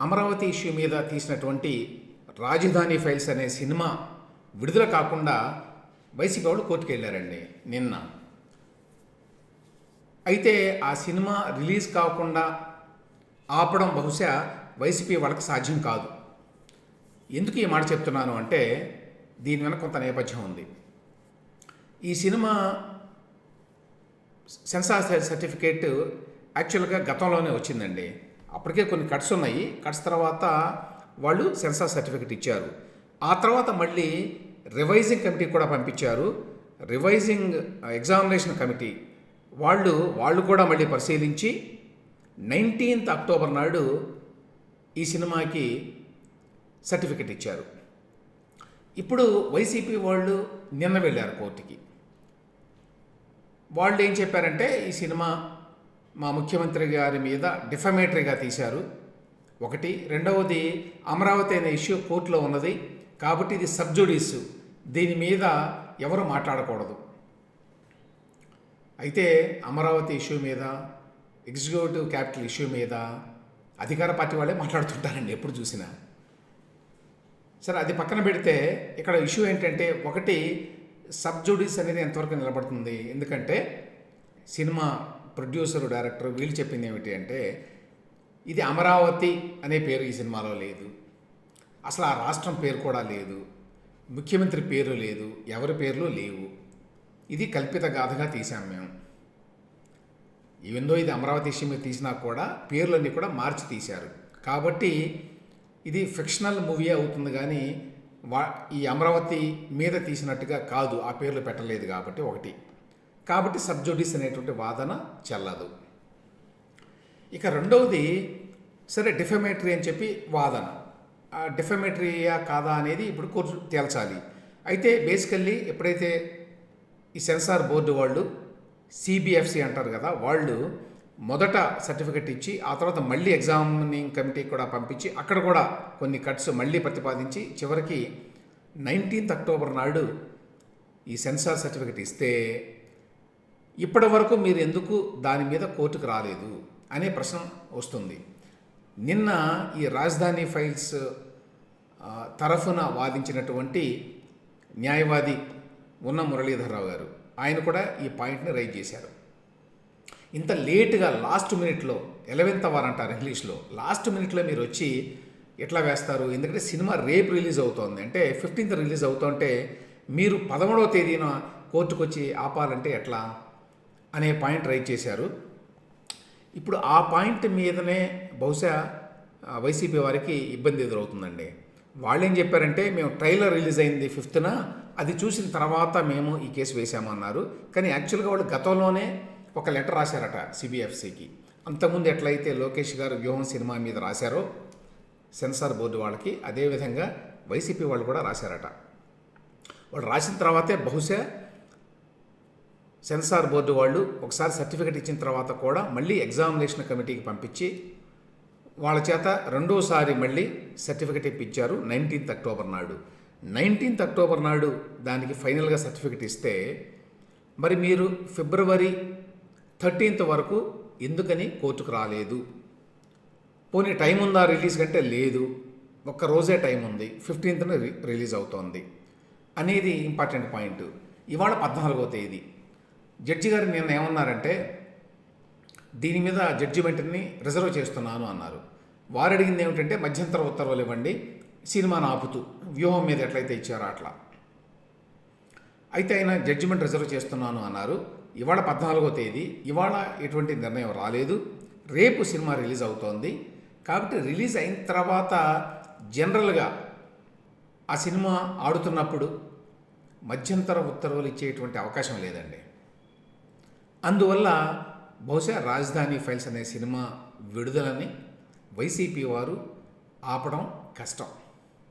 Amaravati issue మీద తీసినటువంటి రాజధాని ఫైల్స్ అనే సినిమా విడుదల కాకుండా వైసీపీ వాళ్ళు కోర్టుకు వెళ్ళారండి నిన్న. అయితే ఆ సినిమా రిలీజ్ కాకుండా ఆపడం బహుశా వైసీపీ వాళ్ళకి సాధ్యం కాదు. ఎందుకు ఈ మాట చెప్తున్నాను అంటే దీని వెనక కొంత నేపథ్యం ఉంది. ఈ సినిమా సెన్సార్ సర్టిఫికేట్ యాక్చువల్గా గతంలోనే వచ్చిందండి. అప్పటికే కొన్ని కట్స్ ఉన్నాయి. కట్స్ తర్వాత వాళ్ళు సెన్సార్ సర్టిఫికేట్ ఇచ్చారు. ఆ తర్వాత మళ్ళీ రివైజింగ్ కమిటీ కూడా పంపించారు. రివైజింగ్ ఎగ్జామినేషన్ కమిటీ వాళ్ళు వాళ్ళు కూడా మళ్ళీ పరిశీలించి నైన్టీన్త్ అక్టోబర్ నాడు ఈ సినిమాకి సర్టిఫికెట్ ఇచ్చారు. ఇప్పుడు వైసీపీ వాళ్ళు నిన్న వెళ్ళారు కోర్టుకి. వాళ్ళు ఏం చెప్పారంటే ఈ సినిమా మా ముఖ్యమంత్రి గారి మీద డిఫమేటరీగా తీశారు. ఒకటి. రెండవది అమరావతి అనే ఇష్యూ కోర్టులో ఉన్నది. కాబట్టి ఇది సబ్జుడీస్ దీని మీద ఎవరు మాట్లాడకూడదు. అయితే అమరావతి ఇష్యూ మీద ఎగ్జిక్యూటివ్ క్యాపిటల్ ఇష్యూ మీద అధికార పార్టీ వాళ్ళే మాట్లాడుతుంటారండి ఎప్పుడు చూసినా. సరే అది పక్కన పెడితే ఇక్కడ ఇష్యూ ఏంటంటే ఒకటి సబ్జుడీస్ అనేది ఎంతవరకు నిలబడుతుంది? ఎందుకంటే సినిమా ప్రొడ్యూసర్ డైరెక్టర్ వీళ్ళు చెప్పింది ఏమిటి అంటే ఇది అమరావతి అనే పేరు ఈ సినిమాలో లేదు. అసలు ఆ రాష్ట్రం పేరు కూడా లేదు. ముఖ్యమంత్రి పేరు లేదు. ఎవరి పేర్లు లేవు. ఇది కల్పిత గాథగా తీసాం మేము. ఈవెందో ఇది అమరావతి విషయం మీద తీసినా కూడా పేర్లన్నీ కూడా మార్చి తీశారు. కాబట్టి ఇది ఫిక్షనల్ మూవీ అవుతుంది కానీ వా ఈ అమరావతి మీద తీసినట్టుగా కాదు. ఆ పేర్లు పెట్టలేదు కాబట్టి ఒకటి. కాబట్టి సబ్జుడీస్ అనేటువంటి వాదన చెల్లదు. ఇక రెండవది సరే డిఫమేటరీ అని చెప్పి వాదన. ఆ డిఫమేటరీయా కాదా అనేది ఇప్పుడు కోర్టు తేల్చాలి. అయితే బేసికల్లీ ఎప్పుడైతే ఈ సెన్సార్ బోర్డు వాళ్ళు సిబిఎఫ్సి అంటారు కదా వాళ్ళు మొదట సర్టిఫికెట్ ఇచ్చి ఆ తర్వాత మళ్ళీ ఎగ్జామినింగ్ కమిటీ కూడా పంపించి అక్కడ కూడా కొన్ని కట్స్ మళ్ళీ ప్రతిపాదించి చివరికి నైన్టీన్త్ అక్టోబర్ నాడు ఈ సెన్సార్ సర్టిఫికెట్ ఇస్తే ఇప్పటి వరకు మీరు ఎందుకు దాని మీద కోర్టుకు రాలేదు అనే ప్రశ్న వస్తుంది. నిన్న ఈ రాజధాని ఫైల్స్ తరఫున వాదించినటువంటి న్యాయవాది ఉన్న మురళీధరరావు గారు ఆయన కూడా ఈ పాయింట్ని రైజ్ చేశారు. ఇంత లేటుగా లాస్ట్ మినిట్లో ఎలవెన్త్ అవర్ అంటారు ఇంగ్లీష్లో లాస్ట్ మినిట్లో మీరు వచ్చి ఎట్లా వేస్తారు? ఎందుకంటే సినిమా రేపు రిలీజ్ అవుతోంది. అంటే ఫిఫ్టీన్త్ రిలీజ్ అవుతుంటే మీరు పదమూడవ తేదీన కోర్టుకు వచ్చి ఆపాలంటే ఎట్లా? అనే పాయింట్ రైజ్ చేశారు. ఇప్పుడు ఆ పాయింట్ మీదనే బహుశా వైసీపీ వారికి ఇబ్బంది ఎదురవుతుందండి. వాళ్ళు ఏం చెప్పారంటే మేము ట్రైలర్ రిలీజ్ అయింది ఫిఫ్త్న అది చూసిన తర్వాత మేము ఈ కేసు వేసామన్నారు కానీ యాక్చువల్గా వాళ్ళు గతంలోనే ఒక లెటర్ రాశారట సిబిఎఫ్సికి. అంతకుముందు ఎట్లయితే లోకేష్ గారు వ్యూహం సినిమా మీద రాశారో సెన్సార్ బోర్డు వాళ్ళకి అదేవిధంగా వైసీపీ వాళ్ళు కూడా రాశారట. వాళ్ళు రాసిన తర్వాతే బహుశా సెన్సార్ బోర్డు వాళ్ళు ఒకసారి సర్టిఫికెట్ ఇచ్చిన తర్వాత కూడా మళ్ళీ ఎగ్జామినేషన్ కమిటీకి పంపించి వాళ్ళ చేత రెండోసారి మళ్ళీ సర్టిఫికెట్ ఇప్పించారు నైన్టీన్త్ అక్టోబర్ నాడు. నైన్టీన్త్ అక్టోబర్ నాడు దానికి ఫైనల్గా సర్టిఫికెట్ ఇస్తే మరి మీరు ఫిబ్రవరి థర్టీన్త్ వరకు ఎందుకని కోర్టుకు రాలేదు? పోనీ టైం ఉందా రిలీజ్ కంటే? లేదు. ఒక్క రోజే టైం ఉంది. ఫిఫ్టీన్త్న రిలీజ్ అవుతోంది. అనేది ఇంపార్టెంట్ పాయింట్. ఇవాళ పద్నాలుగో తేదీ. జడ్జి గారు నిన్న ఏమన్నారంటే దీని మీద జడ్జిమెంట్ని రిజర్వ్ చేస్తున్నాను అన్నారు. వారు అడిగింది ఏమిటంటే మధ్యంతర ఉత్తర్వులు ఇవ్వండి సినిమాను ఆపుతూ వ్యూహం మీద ఎట్లయితే ఇచ్చారో అట్లా. అయితే ఆయన జడ్జిమెంట్ రిజర్వ్ చేస్తున్నాను అన్నారు. ఇవాళ పద్నాలుగో తేదీ ఇవాళ ఎటువంటి నిర్ణయం రాలేదు. రేపు సినిమా రిలీజ్ అవుతోంది. కాబట్టి రిలీజ్ అయిన తర్వాత జనరల్గా ఆ సినిమా ఆడుతున్నప్పుడు మధ్యంతర ఉత్తర్వులు ఇచ్చేటువంటి అవకాశం లేదండి. అందువల్ల బహుశా రాజధాని ఫైల్స్ అనే సినిమా విడుదలని వైసీపీ వారు ఆపడం కష్టం.